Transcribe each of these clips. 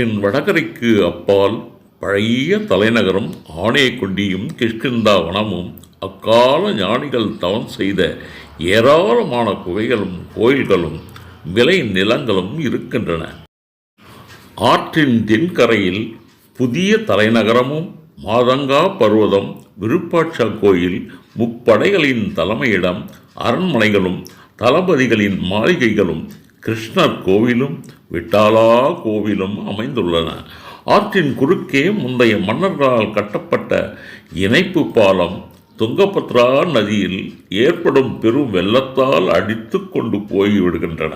ஆற்றின் வடகரைக்கு அப்பால் பழைய தலைநகரம் ஆணையக்குண்டியும் கிஷ்கிந்தா வனமும் அக்கால ஞானிகள் தவம் செய்த ஏராளமான குகைகளும் கோயில்களும் விலை நிலங்களும் இருக்கின்றன. ஆற்றின் தென்கரையில் புதிய தலைநகரமும் மாதங்கா பர்வதம் விருப்பாட்சா கோயில் முப்படைகளின் தலைமையிடம் அரண்மனைகளும் தளபதிகளின் மாளிகைகளும் கிருஷ்ணர் கோவிலும் விட்டாலா கோவிலும் அமைந்துள்ளன. ஆற்றின் குறுக்கே முந்தைய மன்னர்களால் கட்டப்பட்ட இணைப்பு பாலம் துங்கபத்ரா நதியில் ஏற்படும் பெரும் வெள்ளத்தால் அடித்து கொண்டு போய்விடுகின்றன.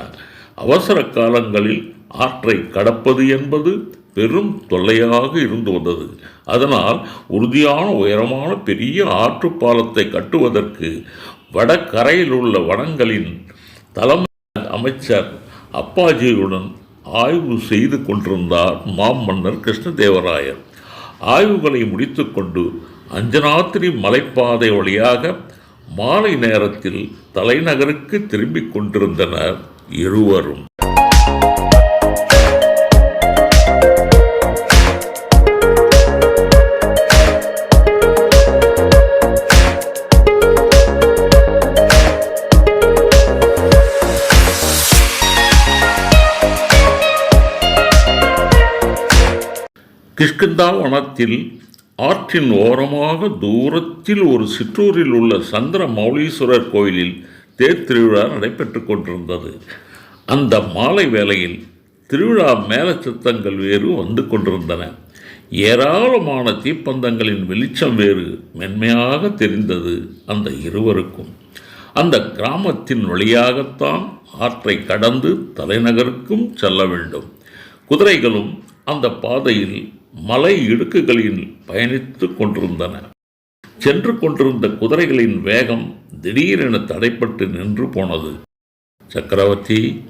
அவசர காலங்களில் ஆற்றை கடப்பது என்பது பெரும் தொல்லையாக இருந்து வந்தது. அதனால் உறுதியான உயரமான பெரிய ஆற்று பாலத்தை கட்டுவதற்கு வடகரையில் உள்ள வனங்களின் தலைமை அமைச்சர் அப்பாஜியுடன் ஆய்வு செய்து கொண்டிருந்தார் மாமன்னர் கிருஷ்ணதேவராயர். ஆய்வுகளை முடித்துக்கொண்டு அஞ்சனாத்திரி மலைப்பாதை வழியாக மாலை நேரத்தில் தலைநகருக்கு திரும்பிக் கொண்டிருந்தனர் இருவரும். கிஷ்கிந்தா வனத்தில் ஆற்றின் ஓரமாக தூரத்தில் ஒரு சிற்றூரில் உள்ள சந்திர மௌலீஸ்வரர் கோயிலில் தேர் திருவிழா நடைபெற்று கொண்டிருந்தது. அந்த மாலை வேளையில் திருவிழா மேல சித்தங்கள் வேறு வந்து கொண்டிருந்தன. ஏராளமான தீப்பந்தங்களின் வெளிச்சம் வேறு மென்மையாக தெரிந்தது அந்த இருவருக்கும். அந்த கிராமத்தின் வழியாகத்தான் ஆற்றை கடந்து தலைநகருக்கும் செல்ல வேண்டும். குதிரைகளும் அந்த பாதையில் மலை இடுக்குகளில் பயணித்து கொண்டிருந்தன. சென்று கொண்டிருந்த குதிரைகளின் வேகம் திடீரென தடைப்பட்டு நின்று போனது. சக்கரவர்த்தி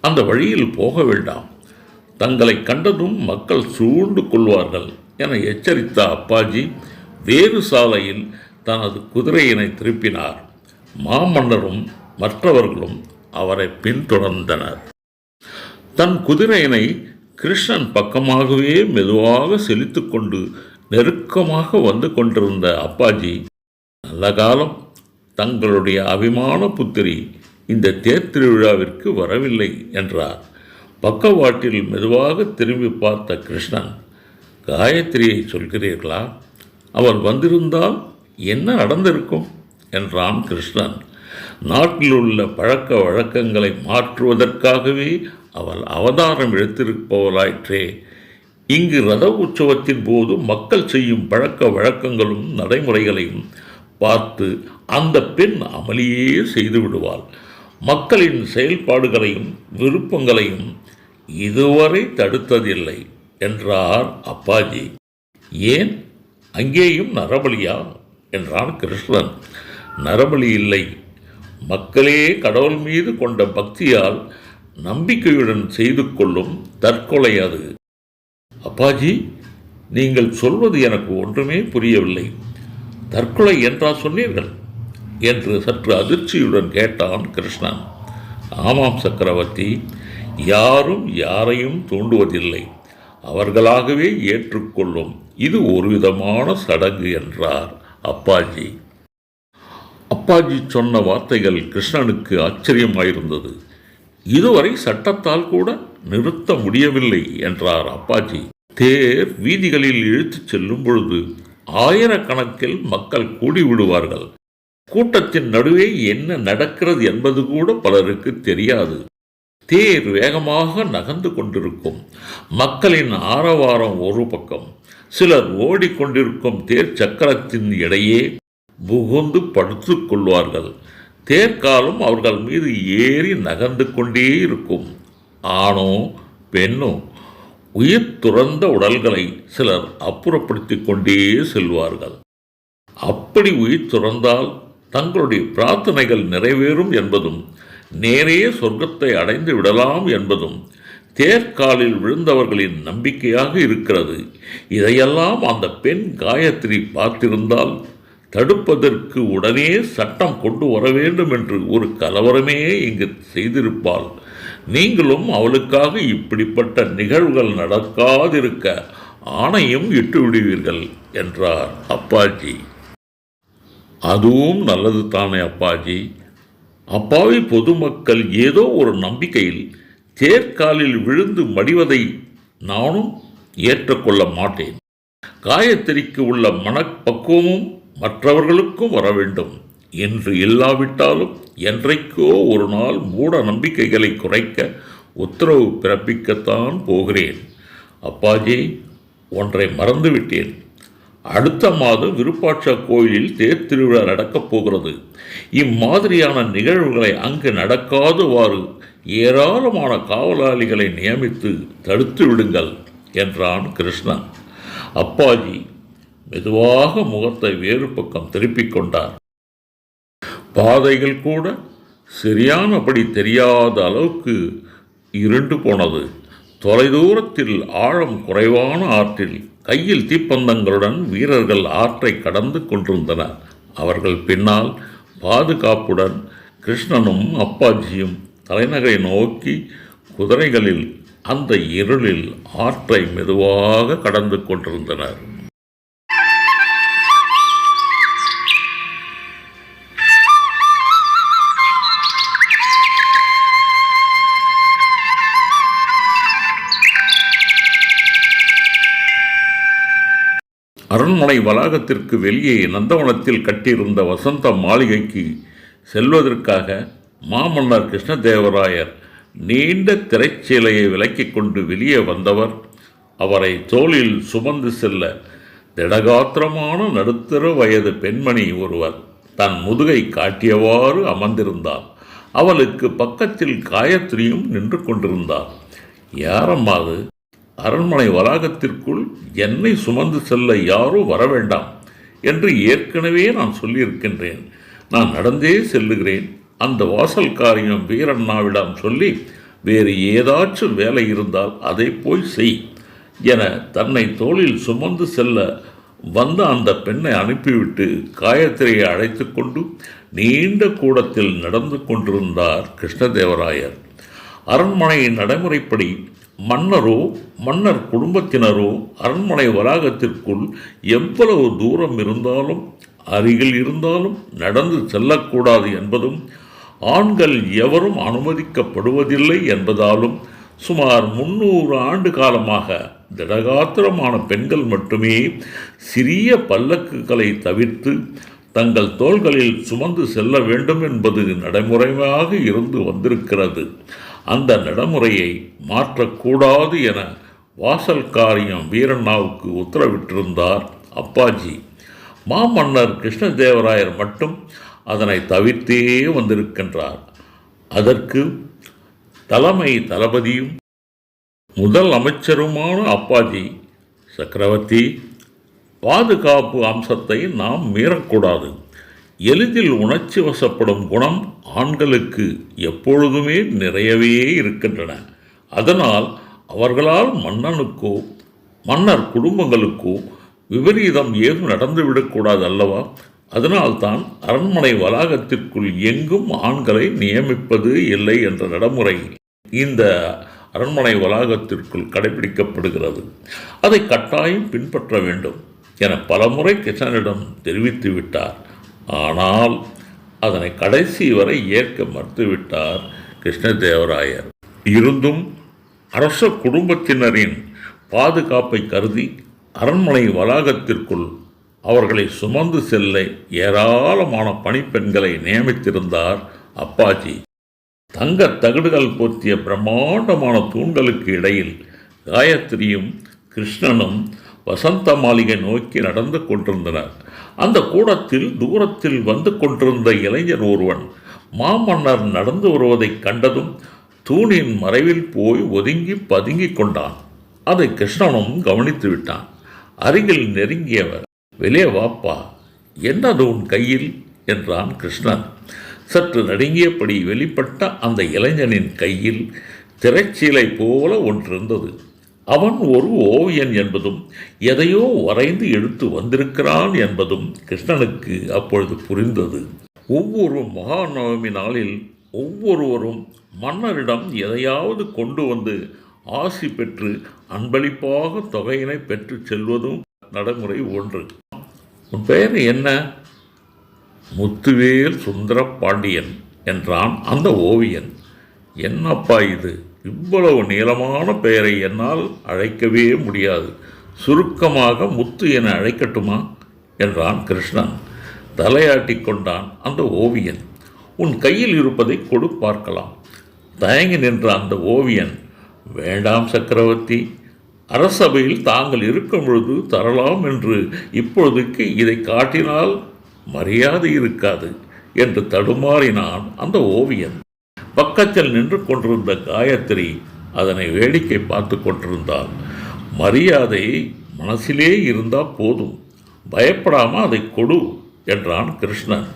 அந்த வழியில் போக வேண்டாம். தங்களை கண்டதும் மக்கள் சூழ்ந்து கொள்வார்கள் என எச்சரித்த அப்பாஜி வேறு சாலையில் தனது குதிரையினை திருப்பினார். மாமன்னரும் மற்றவர்களும் அவரை பின்தொடர்ந்தனர். தன் குதிரையினை கிருஷ்ணன் பக்கமாகவே மெதுவாக செலுத்து கொண்டு நெருக்கமாக வந்து கொண்டிருந்த அப்பாஜி நல்ல காலம். தங்களுடைய அபிமான புத்திரி இந்த தேர் திருவிழாவிற்கு வரவில்லை என்றார். பக்கவாட்டில் மெதுவாக திரும்பி பார்த்த கிருஷ்ணன் காயத்ரியை சொல்கிறீர்களா? அவள் வந்திருந்தால் என்ன நடந்திருக்கும்? என்றான் கிருஷ்ணன். நாட்டில் உள்ள பழக்க வழக்கங்களை மாற்றுவதற்காகவே அவள் அவதாரம் எடுத்திருப்பவளாயிற்றே இங்கு ரத உற்சவத்தின் போது மக்கள் செய்யும் பழக்க வழக்கங்களும் நடைமுறைகளையும் பார்த்து அந்த பெண் அமளியே செய்து விடுவாள். மக்களின் செயல்பாடுகளையும் விருப்பங்களையும் இதுவரை தடுத்ததில்லை என்றார் அப்பாஜி. ஏன்? அங்கேயும் நரபலியா? என்றான் கிருஷ்ணன். நரபலி இல்லை. மக்களே கடவுள் மீது கொண்ட பக்தியால் நம்பிக்கையுடன் செய்து கொள்ளும் தற்கொலை அது. அப்பாஜி நீங்கள் சொல்வது எனக்கு ஒன்றுமே புரியவில்லை. தற்கொலை என்றா சொன்னீர்கள்? என்று சற்று அதிர்ச்சியுடன் கேட்டான் கிருஷ்ணன். ஆமாம் சக்கரவர்த்தி யாரும் யாரையும் தூண்டுவதில்லை. அவர்களாகவே ஏற்றுக்கொள்ளும். இது ஒரு விதமான சடங்கு என்றார் அப்பாஜி. அப்பாஜி சொன்ன வார்த்தைகள் கிருஷ்ணனுக்கு ஆச்சரியமாயிருந்தது. இதுவரை சட்டத்தால் கூட நிறுத்த முடியவில்லை என்றார் அப்பாஜி. தேர் வீதிகளில் இழுத்துச் செல்லும் பொழுது ஆயிரக்கணக்கில் மக்கள் கூடி விடுவார்கள் கூட்டத்தின் நடுவே என்ன நடக்கிறது என்பது கூட பலருக்கு தெரியாது. தேர் வேகமாக நகர்ந்து கொண்டிருக்கும். மக்களின் ஆரவாரம் ஒரு பக்கம். சிலர் ஓடிக்கொண்டிருக்கும் தேர் சக்கரத்தின் இடையே புகுந்து படுத்துக் கொள்வார்கள். தேர்காலும் அவர்கள் மீது ஏறி நகர்ந்து கொண்டே இருக்கும். ஆணோ பெண்ணோ உயிர் துறந்த உடல்களை சிலர் அப்புறப்படுத்தி கொண்டே செல்வார்கள். அப்படி உயிர் துறந்தால் தங்களுடைய பிரார்த்தனைகள் நிறைவேறும் என்பதும் நேரே சொர்க்கத்தை அடைந்து விடலாம் என்பதும் தேர்காலில் விழுந்தவர்களின் நம்பிக்கையாக இருக்கிறது. இதையெல்லாம் அந்த பெண் காயத்ரி பார்த்திருந்தால் தடுப்பதற்கு உடனே சட்டம் கொண்டு வர வேண்டும் என்று ஒரு கலவரமே இங்கு செய்திருப்பாள். நீங்களும் அவளுக்காக இப்படிப்பட்ட நிகழ்வுகள் நடக்காதிருக்க ஆணையும் இட்டு விடுவீர்கள் என்றார் அப்பாஜி. அதுவும் நல்லது தானே அப்பாஜி. அப்பாவி பொதுமக்கள் ஏதோ ஒரு நம்பிக்கையில் தேர்காலில் விழுந்து மடிவதை நானும் ஏற்றுக்கொள்ள மாட்டேன். காயத்திரிக்கு உள்ள மனப்பக்குவமும் மற்றவர்களுக்கும் வர வேண்டும் என்று இல்லாவிட்டாலும் என்றைக்கோ ஒரு நாள் மூட நம்பிக்கைகளை குறைக்க உத்தரவு பிறப்பிக்கத்தான் போகிறேன். அப்பாஜி ஒன்றை மறந்துவிட்டேன். அடுத்த மாதம் விருப்பாட்சா கோயிலில் தேர் திருவிழா நடக்கப் போகிறது. இம்மாதிரியான நிகழ்வுகளை அங்கு நடக்காதுவாறு ஏராளமான காவலாளிகளை நியமித்து தடுத்து விடுங்கள் என்றான் கிருஷ்ணன். அப்பாஜி மெதுவாக முகத்தை வேறு பக்கம் திருப்பிக் கொண்டார். பாதைகள் கூட சரியானபடி தெரியாத அளவுக்கு இருண்டு போனது. தொலைதூரத்தில் ஆழம் குறைவான ஆற்றில் கையில் தீப்பந்தங்களுடன் வீரர்கள் ஆற்றை கடந்து கொண்டிருந்தனர். அவர்கள் பின்னால் பாதுகாப்புடன் கிருஷ்ணனும் அப்பாஜியும் தலைநகரை நோக்கி குதிரைகளில் அந்த இருளில் ஆற்றை மெதுவாக கடந்து கொண்டிருந்தனர். அரண்மனை வளாகத்திற்கு வெளியே நந்தவனத்தில் கட்டியிருந்த வசந்த மாளிகைக்கு செல்வதற்காக மாமன்னர் கிருஷ்ணதேவராயர் நீண்ட திரைச்சீலையை விலக்கிக் கொண்டு வெளியே வந்தவர். அவரை தோளில் சுமந்து செல்ல திடகாத்திரமான நடுத்தர வயது பெண்மணி ஒருவர் தன் முதுகை காட்டியவாறு அமர்ந்திருந்தார். அவளுக்கு பக்கத்தில் காயத்ரியும் நின்று கொண்டிருந்தார். யாரம்மாது அரண்மனை வளாகத்திற்குள் என்னை சுமந்து செல்ல யாரோ வர வேண்டாம் என்று ஏற்கனவே நான் சொல்லியிருக்கின்றேன். நான் நடந்தே செல்லுகிறேன். அந்த வாசல் காரியம் வீரண்ணாவிடம் சொல்லி வேறு ஏதாச்சும் வேலை இருந்தால் அதை போய் செய் என தன்னை தோளில் சுமந்து செல்ல வந்த அந்த பெண்ணை அனுப்பிவிட்டு காயத்திரையை அழைத்து கொண்டு நீண்ட கூடத்தில் நடந்து கொண்டிருந்தார் கிருஷ்ணதேவராயர். அரண்மனையின் நடைமுறைப்படி மன்னரோ மன்னர் குடும்பத்தினரோ அரண்மனை வளாகத்திற்குள் எவ்வளவு தூரம் இருந்தாலும் அருகில் இருந்தாலும் நடந்து செல்லக்கூடாது என்பதும் ஆண்கள் எவரும் அனுமதிக்கப்படுவதில்லை என்பதாலும் சுமார் முன்னூறு ஆண்டு காலமாக திடகாத்திரமான பெண்கள் மட்டுமே சிறிய பல்லக்குகளை தவிர்த்து தங்கள் தோள்களில் சுமந்து செல்ல வேண்டும் என்பது நடைமுறையாக இருந்து வந்திருக்கிறது. அந்த நடைமுறையை மாற்றக்கூடாது என வாசல் காரியம் வீரண்ணாவுக்கு உத்தரவிட்டிருந்தார் அப்பாஜி. மாமன்னர் கிருஷ்ணதேவராயர் மட்டும் அதனை தவிர்த்தே வந்திருக்கின்றார். அதற்கு தலைமை தளபதியும் முதல் அமைச்சருமான அப்பாஜி சக்கரவர்த்தி பாதுகாப்பு அம்சத்தை நாம் மீறக்கூடாது. எளிதில் உணர்ச்சி வசப்படும் குணம் ஆண்களுக்கு எப்பொழுதுமே நிறையவே இருக்கின்றன. அதனால் அவர்களால் மன்னனுக்கோ மன்னர் குடும்பங்களுக்கோ விபரீதம் ஏதும் நடந்துவிடக்கூடாது அல்லவா? அதனால்தான் அரண்மனை வளாகத்திற்குள் எங்கும் ஆண்களை நியமிப்பது இல்லை என்ற நடைமுறை இந்த அரண்மனை வளாகத்திற்குள் கடைபிடிக்கப்படுகிறது. அதை கட்டாயம் பின்பற்ற வேண்டும் என பலமுறை கிருஷ்ணனிடம் தெரிவித்து விட்டார் ஆனால் அதனை கடைசி வரை ஏற்க மறுத்துவிட்டார் கிருஷ்ணதேவராயர். இருந்தும் அரச குடும்பத்தினரின் பாதுகாப்பை கருதி அரண்மனை வளாகத்திற்குள் அவர்களை சுமந்து செல்ல ஏராளமான பணிப்பெண்களை நியமித்திருந்தார் அப்பாஜி. தங்க தகடுகள் போர்த்திய பிரம்மாண்டமான தூண்களுக்கு இடையில் காயத்ரியும் கிருஷ்ணனும் வசந்த மாளிகை நோக்கி நடந்து கொண்டிருந்தனர். அந்த கூடத்தில் தூரத்தில் வந்து கொண்டிருந்த இளைஞர் ஒருவன் மாமன்னர் நடந்து வருவதைக் கண்டதும் தூணின் மறைவில் போய் ஒதுங்கி பதுங்கிக் கொண்டான். அதை கிருஷ்ணனும் கவனித்து விட்டான். அருகில் நெருங்கியவர் வெளியே வாப்பா என்னது உன் கையில்? என்றான் கிருஷ்ணன். சற்று நடுங்கியபடி வெளிப்பட்ட அந்த இளைஞனின் கையில் திரைச்சீலை போல ஒன்றிருந்தது. அவன் ஒரு ஓவியன் என்பதும் எதையோ வரைந்து எடுத்து வந்திருக்கிறான் என்பதும் கிருஷ்ணனுக்கு அப்பொழுது புரிந்தது. ஒவ்வொரு மகாநவமி நாளில் ஒவ்வொருவரும் மன்னரிடம் எதையாவது கொண்டு வந்து ஆசி பெற்று அன்பளிப்பாக தொகையினை பெற்று செல்வதும் நடைமுறை ஒன்று. உன் பெயர் என்ன? முத்துவேல் சுந்தர பாண்டியன் என்றான் அந்த ஓவியன். என்னப்பா இது? இவ்வளவு நீளமான பெயரை என்னால் அழைக்கவே முடியாது. சுருக்கமாக முத்து என அழைக்கட்டுமா? என்றான் கிருஷ்ணன். தலையாட்டி கொண்டான் அந்த ஓவியன். உன் கையில் இருப்பதை கொடு பார்க்கலாம். தயங்கி நின்ற அந்த ஓவியன் வேண்டாம் சக்கரவர்த்தி அரசபையில் தாங்கள் இருக்கும் பொழுது தரலாம் என்று இப்பொழுதுக்கு இதை காட்டினால் மரியாதை இருக்காது என்று தடுமாறினான் அந்த ஓவியன். பக்கத்தில் நின்று கொண்டிருந்த காயத்ரி அதனை வேடிக்கை பார்த்து கொண்டிருந்தாள் மரியாதை மனசிலே இருந்தால் போதும். பயப்படாமல் அதை கொடு என்றான் கிருஷ்ணன்.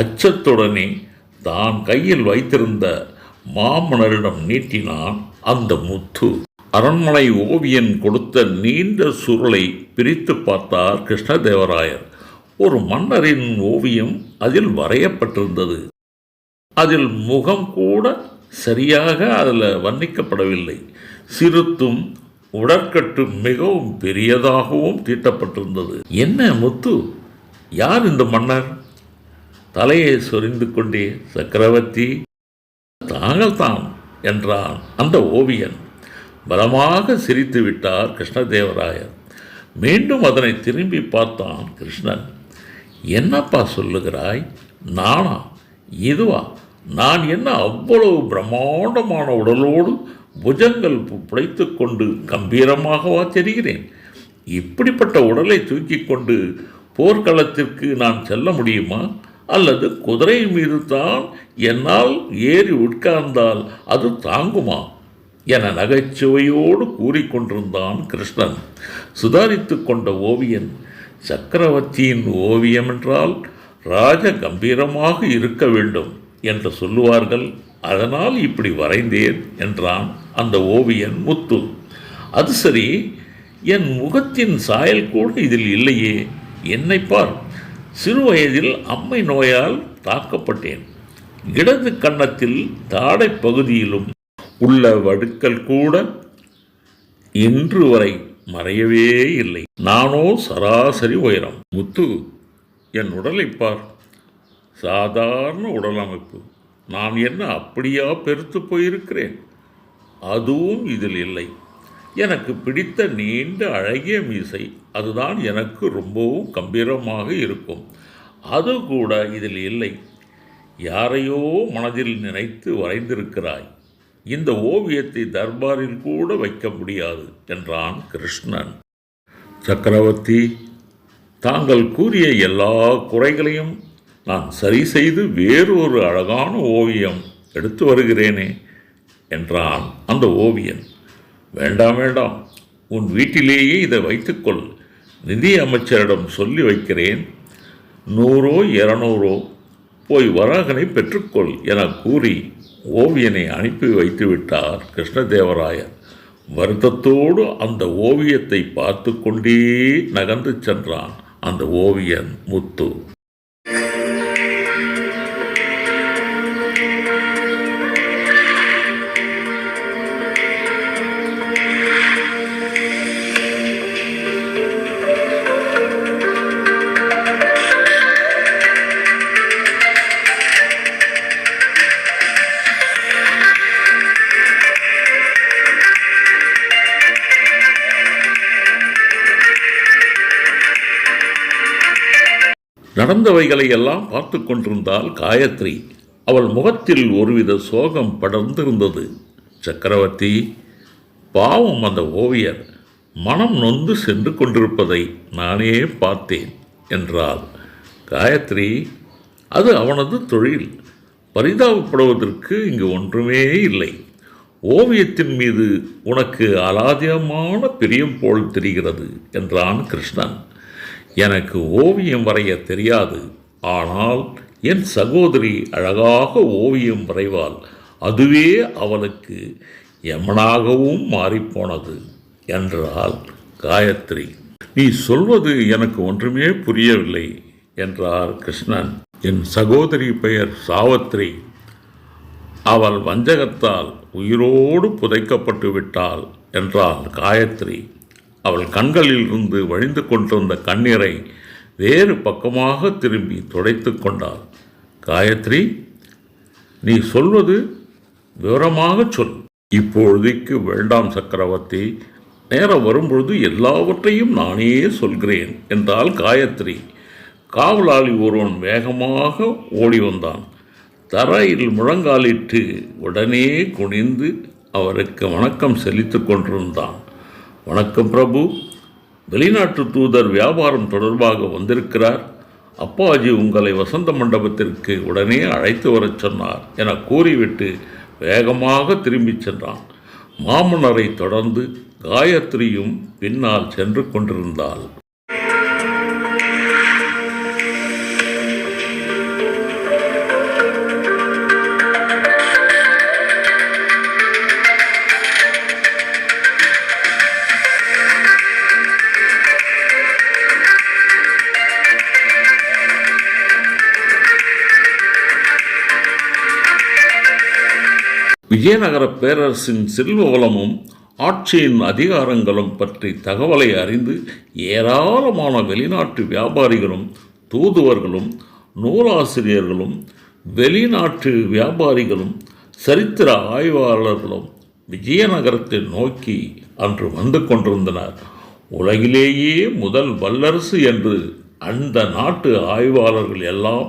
அச்சத்துடனே தான் கையில் வைத்திருந்த மாமன்னரிடம் நீட்டினான் அந்த முத்து. அரண்மனை ஓவியன் கொடுத்த நீண்ட சுருளை பிரித்து பார்த்தார் கிருஷ்ணதேவராயர். ஒரு மன்னரின் ஓவியம் அதில் வரையப்பட்டிருந்தது. அதில் முகம் கூட சரியாக அதில் வர்ணிக்கப்படவில்லை. சிறுத்தும் உடற்கட்டு மிகவும் பெரியதாகவும் தீட்டப்பட்டிருந்தது. என்ன முத்து? யார் இந்த மன்னர்? தலையை சொரிந்து கொண்டே சக்கரவர்த்தி தாங்கள் தான் என்றான் அந்த ஓவியன். பலமாக சிரித்து விட்டார் கிருஷ்ணதேவராயர். மீண்டும் அதனை திரும்பி பார்த்தான் கிருஷ்ணன். என்னப்பா சொல்லுகிறாய்? நானா? இதுவா? நான் என்ன அவ்வளவு பிரம்மாண்டமான உடலோடு புஜங்கள் புடைத்து கொண்டு கம்பீரமாகவா தெரிகிறேன்? இப்படிப்பட்ட உடலை தூக்கி கொண்டு போர்க்களத்திற்கு நான் செல்ல முடியுமா? அல்லது குதிரை மீது தான் என்னால் ஏறி உட்கார்ந்தால் அது தாங்குமா? என நகைச்சுவையோடு கூறிக்கொண்டிருந்தான் கிருஷ்ணன். சுதாரித்து கொண்ட ஓவியன் சக்கரவர்த்தியின் ஓவியம் என்றால் ராஜ கம்பீரமாக இருக்க வேண்டும். என்று சொல்லுவார்கள் அதனால் இப்படி வரைந்தேன் என்றான் அந்த ஓவியன் முத்து. அது சரி என் முகத்தின் சாயல் கூட இதில் இல்லையே. என்னை பார் சிறு வயதில் அம்மை நோயால் தாக்கப்பட்டேன். இடது கன்னத்தில் தாடை பகுதியிலும் உள்ள வடுக்கள் கூட இன்று வரை மறையவே இல்லை. நானோ சராசரி உயரம். முத்து என் உடலை பார். சாதாரண உடல் அமைப்பு நான் என்ன அப்படியா பெருத்து போயிருக்கிறேன்? அதுவும் இதில் இல்லை. எனக்கு பிடித்த நீண்ட அழகிய மீசை அதுதான் எனக்கு ரொம்பவும் கம்பீரமாக இருக்கும். அது கூட இதில் இல்லை. யாரையோ மனதில் நினைத்து வரைந்திருக்கிறாய். இந்த ஓவியத்தை தர்பாரில் கூட வைக்க முடியாது என்றான் கிருஷ்ணன். சக்கரவர்த்தி தாங்கள் கூறிய எல்லா குறைகளையும் நான் சரி செய்து வேறொரு அழகான ஓவியம் எடுத்து வருகிறேனே என்றான் அந்த ஓவியன். வேண்டாம் வேண்டாம். உன் வீட்டிலேயே இதை வைத்துக்கொள். நிதி அமைச்சரிடம் சொல்லி வைக்கிறேன். நூறோ இரநூறோ. போய் வராகனை பெற்றுக்கொள் என கூறி ஓவியனை அனுப்பி வைத்துவிட்டார் கிருஷ்ணதேவராயர். வருத்தத்தோடு அந்த ஓவியத்தை பார்த்து கொண்டே நகர்ந்து சென்றான் அந்த ஓவியன் முத்து. நடந்தவைகளை எல்லாம் பார்த்து கொண்டிருந்தால் காயத்ரி. அவள் முகத்தில் ஒருவித சோகம் படர்ந்திருந்தது. சக்கரவர்த்தி பாவம் அந்த ஓவியர். மனம் நொந்து சென்று கொண்டிருப்பதை நானே பார்த்தேன் என்றாள். காயத்ரி அது அவனது தொழில். பரிதாபப்படுவதற்கு இங்கு ஒன்றுமே இல்லை. ஓவியத்தின் மீது உனக்கு அலாதியமான பிரியம் போல் தெரிகிறது என்றான் கிருஷ்ணன். எனக்கு ஓவியம் வரைய தெரியாது. ஆனால் என் சகோதரி அழகாக ஓவியம் வரைவாள். அதுவே அவளுக்கு யமனாகவும் மாறிப்போனது என்றாள் காயத்ரி. நீ சொல்வது எனக்கு ஒன்றுமே புரியவில்லை என்றார் கிருஷ்ணன். என் சகோதரி பெயர் சாவத்ரி. அவள் வஞ்சகத்தால் உயிரோடு புதைக்கப்பட்டு விட்டாள் என்றாள் காயத்ரி. அவள் கண்களிலிருந்து வழிந்து கொண்டிருந்த கண்ணீரை வேறு பக்கமாக திரும்பி துடைத்து கொண்டாள். காயத்ரி நீ சொல்வது விவரமாக சொல். இப்பொழுதைக்கு வேண்டாம் சக்கரவர்த்தி. நேரம் வரும்பொழுது எல்லாவற்றையும் நானே சொல்கிறேன் என்றால் காயத்ரி. காவலாளி ஒருவன் வேகமாக ஓடி வந்தான். தரையில் முழங்காலிட்டு உடனே குனிந்து அவருக்கு வணக்கம் செலுத்திக் கொண்டிருந்தான். வணக்கம் பிரபு. வெளிநாட்டு தூதர் வியாபாரம் தொடர்பாக வந்திருக்கிறார். அப்பாஜி உங்களை வசந்த மண்டபத்திற்கு உடனே அழைத்து வரச் சொன்னார் என கூறிவிட்டு வேகமாக திரும்பிச் சென்றான். மாமன்னரை தொடர்ந்து காயத்ரியும் பின்னால் சென்று கொண்டிருந்தாள். விஜயநகர பேரரசின் செல்வ வளமும் ஆட்சியின் அதிகாரங்களும் பற்றி தகவலை அறிந்து ஏராளமான வெளிநாட்டு வியாபாரிகளும் தூதுவர்களும் நூலாசிரியர்களும் வெளிநாட்டு வியாபாரிகளும் சரித்திர ஆய்வாளர்களும் விஜயநகரத்தை நோக்கி அன்று வந்து கொண்டிருந்தனர். உலகிலேயே முதல் வல்லரசு என்று அந்த நாட்டு ஆய்வாளர்கள் எல்லாம்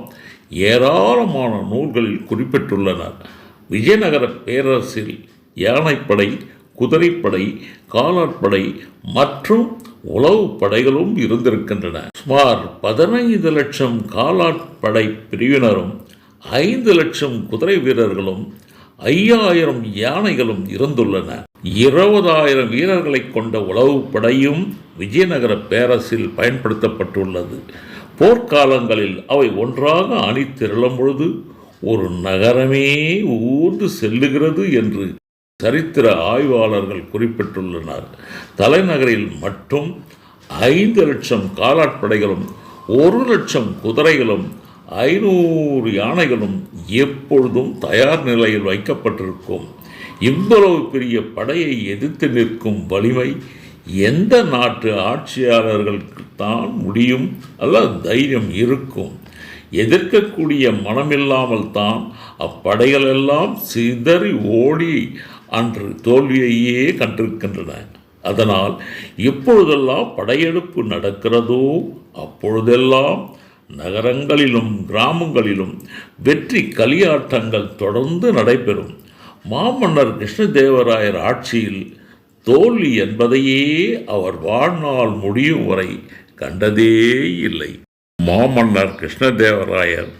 ஏராளமான நூல்களில் குறிப்பிட்டுள்ளனர். விஜயநகர பேரரசில் யானைப்படை குதிரைப்படை காலாட்படை மற்றும் உளவுப் படைகளும் இருந்திருக்கின்றன. சுமார் பதினைந்து லட்சம் காலாட்படை பிரிவினரும் ஐந்து லட்சம் குதிரை வீரர்களும் ஐயாயிரம் யானைகளும் இருந்துள்ளன. இருபதாயிரம் வீரர்களை கொண்ட உளவுப் படையும் விஜயநகர பேரரசில் பயன்படுத்தப்பட்டுள்ளது. போர்க்காலங்களில் அவை ஒன்றாக அணி திரளும் பொழுது ஒரு நகரமே ஊர்ந்து செல்லுகிறது என்று சரித்திர ஆய்வாளர்கள் குறிப்பிட்டுள்ளனர். தலைநகரில் மட்டும் ஐந்து லட்சம் காலாட்படைகளும் ஒரு லட்சம் குதிரைகளும் ஐநூறு யானைகளும் எப்பொழுதும் தயார் நிலையில் வைக்கப்பட்டிருக்கும். இவ்வளவு பெரிய படையை எதிர்த்து நிற்கும் வலிமை எந்த நாட்டு ஆட்சியாளர்களுக்கு தான் முடியும் அல்லது தைரியம் இருக்கும். எதிர்க்கக்கூடிய மனமில்லாமல் தான் அப்படைகளெல்லாம் சிதறி ஓடி அன்று தோல்வியையே கண்டிருக்கின்றன. அதனால் எப்பொழுதெல்லாம் படையெடுப்பு நடக்கிறதோ அப்பொழுதெல்லாம் நகரங்களிலும் கிராமங்களிலும் வெற்றி களியாட்டங்கள் தொடர்ந்து நடைபெறும். மாமன்னர் கிருஷ்ணதேவராயர் ஆட்சியில் தோல்வி என்பதையே அவர் வாழ்நாள் முடியும் வரை கண்டதே இல்லை. மாமன்னர் கிருஷ்ணதேவராயர்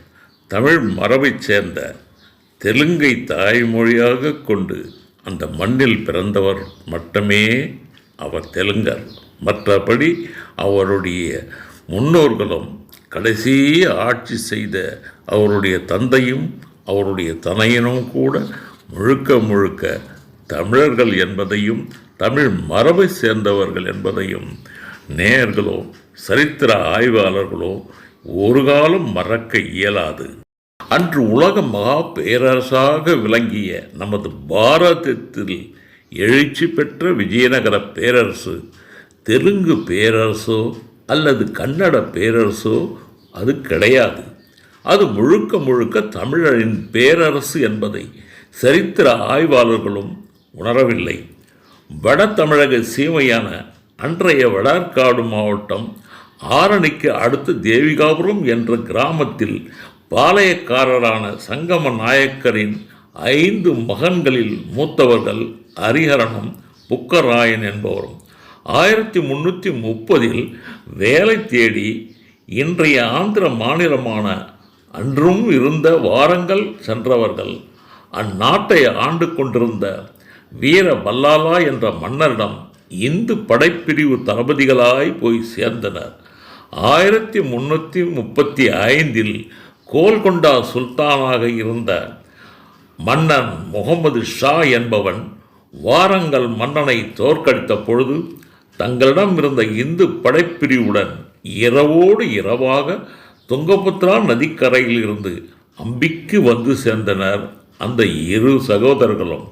தமிழ் மரபைச் சேர்ந்த தெலுங்கை தாய்மொழியாக கொண்டு அந்த மண்ணில் பிறந்தவர் மட்டுமே அவர் தெலுங்கர். மற்றபடி அவருடைய முன்னோர்களும் கடைசி ஆட்சி செய்த அவருடைய தந்தையும் அவருடைய தனையனும் கூட முழுக்க முழுக்க தமிழர்கள் என்பதையும் தமிழ் மரபை சேர்ந்தவர்கள் என்பதையும் நேயர்களோ சரித்திர ஆய்வாளர்களோ ஒரு காலம் மறக்க இயலாது. அன்று உலக மகா பேரரசாக விளங்கிய நமது பாரதத்தில் எழுச்சி பெற்ற விஜயநகர பேரரசு தெலுங்கு பேரரசோ அல்லது கன்னட பேரரசோ அது கிடையாது. அது முழுக்க முழுக்க தமிழரின் பேரரசு என்பதை சரித்திர ஆய்வாளர்களும் உணரவில்லை. வட தமிழக சீமையான அன்றைய வடார்காடு மாவட்டம் ஆரணிக்கு அடுத்து தேவிகாபுரம் என்ற கிராமத்தில் பாளையக்காரரான சங்கம நாயக்கரின் ஐந்து மகன்களில் மூத்தவர்கள் ஹரிஹரனும் புக்கராயன் என்பவரும். ஆயிரத்தி முன்னூற்றி முப்பதில் வேலை தேடி இன்றைய ஆந்திர மாநிலமான அன்றும் இருந்த வாரங்கள் சென்றவர்கள். அந்நாட்டை ஆண்டு கொண்டிருந்த வீர பல்லாலா என்ற மன்னரிடம் இந்து படைப்பிரிவு தளபதிகளாய் போய் சேர்ந்தனர். ஆயிரத்தி முன்னூற்றி முப்பத்தி ஐந்தில் கோல்கொண்டா சுல்தானாக இருந்த மன்னன் முகமது ஷா என்பவன் வாரங்கள் மன்னனை தோற்கடித்த பொழுது தங்களிடம் இருந்த இந்து படைப்பிரிவுடன் இரவோடு இரவாக துங்கபத்ரா நதிக்கரையில் இருந்து அம்பிக்கு வந்து சேர்ந்தனர் அந்த இரு சகோதரர்களும்.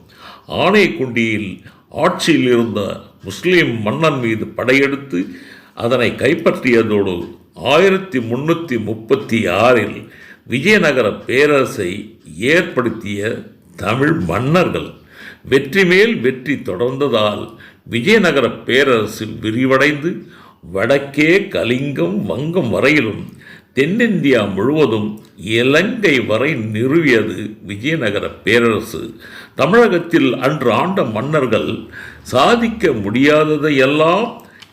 ஆணைக்குண்டியில் ஆட்சியில் இருந்த முஸ்லீம் மன்னன் மீது படையெடுத்து அதனை கைப்பற்றியதோடு ஆயிரத்தி முன்னூற்றி முப்பத்தி ஆறில் விஜயநகர பேரரசை ஏற்படுத்திய தமிழ் மன்னர்கள் வெற்றி மேல் வெற்றி தொடர்ந்ததால் விஜயநகர பேரரசு விரிவடைந்து வடக்கே கலிங்கம் வங்கம் வரையிலும் தென்னிந்தியா முழுவதும் இலங்கை வரை நிறுவியது விஜயநகர பேரரசு. தமிழகத்தில் அன்று ஆண்ட மன்னர்கள் சாதிக்க முடியாததையெல்லாம்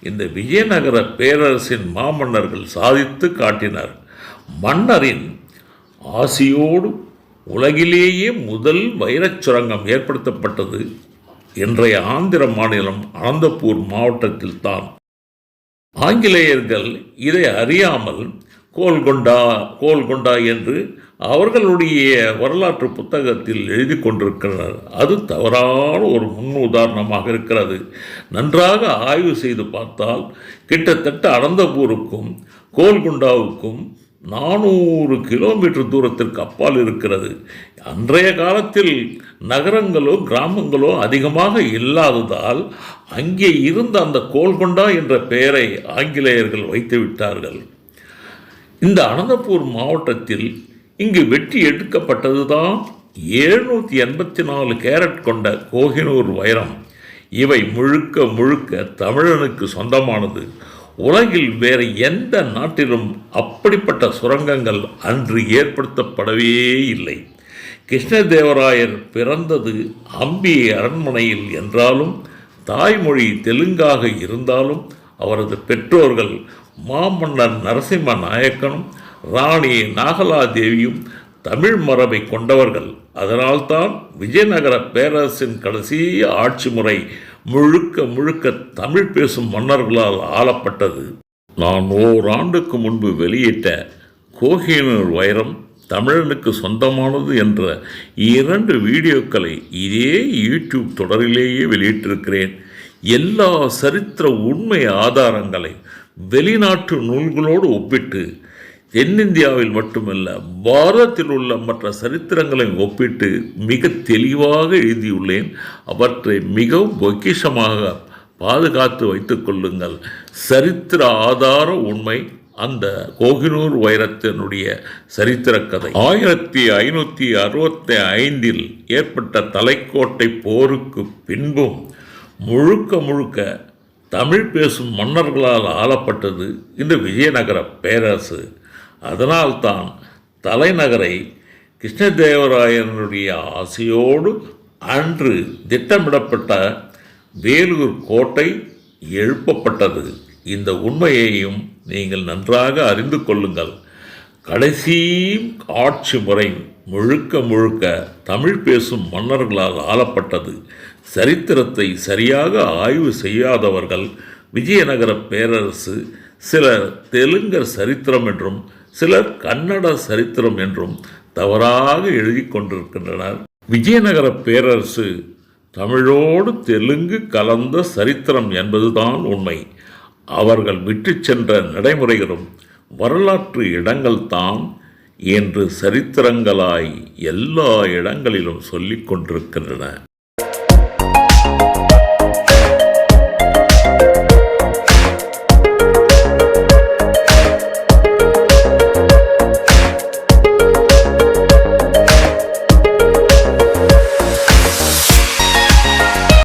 இந்த விஜயநகர பேரரசின் மாமன்னர்கள் சாதித்து காட்டினர். மன்னரின் ஆசியோடு உலகிலேயே முதல் வைரச் சுரங்கம் ஏற்படுத்தப்பட்டது இன்றைய ஆந்திர மாநிலம் அனந்தபூர் மாவட்டத்தில் தான். ஆங்கிலேயர்கள் இதை அறியாமல் கோல்கொண்டா கோல்கொண்டா என்று அவர்களுடைய வரலாற்று புத்தகத்தில் எழுதி கொண்டிருக்கிறார். அது தவறான ஒரு முன் உதாரணமாக இருக்கிறது. நன்றாக ஆய்வு செய்து பார்த்தால் கிட்டத்தட்ட அனந்தபூருக்கும் கோல்குண்டாவுக்கும் நானூறு கிலோமீட்டர் தூரத்திற்கு அப்பால் இருக்கிறது. அன்றைய காலத்தில் நகரங்களோ கிராமங்களோ அதிகமாக இல்லாததால் அங்கே இருந்த அந்த கோல்கொண்டா என்ற பெயரை ஆங்கிலேயர்கள் வைத்து விட்டார்கள் இந்த அனந்தபூர் மாவட்டத்தில் இங்கு வெட்டி எடுக்கப்பட்டதுதான் எழுநூற்றி எண்பத்தி நாலு கேரட் கொண்ட கோஹினூர் வைரம். இவை முழுக்க முழுக்க தமிழனுக்கு சொந்தமானது. உலகில் வேறு எந்த நாட்டிலும் அப்படிப்பட்ட சுரங்கங்கள் அன்று ஏற்படுத்தப்படவே இல்லை. கிருஷ்ணதேவராயர் பிறந்தது அம்பி அரண்மனையில் என்றாலும் தாய்மொழி தெலுங்காக இருந்தாலும் அவரது பெற்றோர்கள் மாமன்னர் நரசிம்ம நாயக்கனும் ராணி நாகலாதேவியும் தமிழ் மரபை கொண்டவர்கள். அதனால்தான் விஜயநகர பேரரசின் கடைசி ஆட்சி முறை முழுக்க முழுக்க தமிழ் பேசும் மன்னர்களால் ஆளப்பட்டது. நான் ஓராண்டுக்கு முன்பு வெளியிட்ட கோஹினூர் வைரம் தமிழனுக்கு சொந்தமானது என்ற இரண்டு வீடியோக்களை இதே யூடியூப் தொடரிலேயே வெளியிட்டிருக்கிறேன். எல்லா சரித்திர உண்மை ஆதாரங்களை வெளிநாட்டு நூல்களோடு ஒப்பிட்டு தென்னிந்தியாவில் மட்டுமல்ல பாரதத்தில் உள்ள மற்ற சரித்திரங்களை ஒப்பிட்டு மிக தெளிவாக எழுதியுள்ளேன். அவற்றை மிகவும் பொக்கிஷமாக பாதுகாத்து வைத்துக் கொள்ளுங்கள். சரித்திர ஆதார உண்மை அந்த கோகினூர் வைரத்தினுடைய சரித்திர கதை. ஆயிரத்தி ஐநூற்றி அறுபத்தி ஐந்தில் ஏற்பட்ட தலைக்கோட்டை போருக்கு பின்பும் முழுக்க முழுக்க தமிழ் பேசும் மன்னர்களால் ஆளப்பட்டது இந்த விஜயநகர பேரரசு. அதனால்தான் தலைநகரை கிருஷ்ணதேவராயனுடைய ஆசையோடு அன்று திட்டமிடப்பட்ட வேலூர் கோட்டை எழுப்பப்பட்டது. இந்த உண்மையையும் நீங்கள் நன்றாக அறிந்து கொள்ளுங்கள். கடைசி ஆட்சி முறை முழுக்க முழுக்க தமிழ் பேசும் மன்னர்களால் ஆளப்பட்டது. சரித்திரத்தை சரியாக ஆய்வு செய்யாதவர்கள் விஜயநகர பேரரசு சில தெலுங்கர் சரித்திரம் என்றும் சிலர் கன்னட சரித்திரம் என்றும் தவறாக எழுதி கொண்டிருக்கின்றனர். விஜயநகர பேரரசு தமிழோடு தெலுங்கு கலந்த சரித்திரம் என்பதுதான் உண்மை. அவர்கள் விட்டு சென்ற நடைமுறைகளும் வரலாற்று இடங்கள்தான் என்று சரித்திரங்களாய் எல்லா இடங்களிலும் சொல்லிக் கொண்டிருக்கின்றன.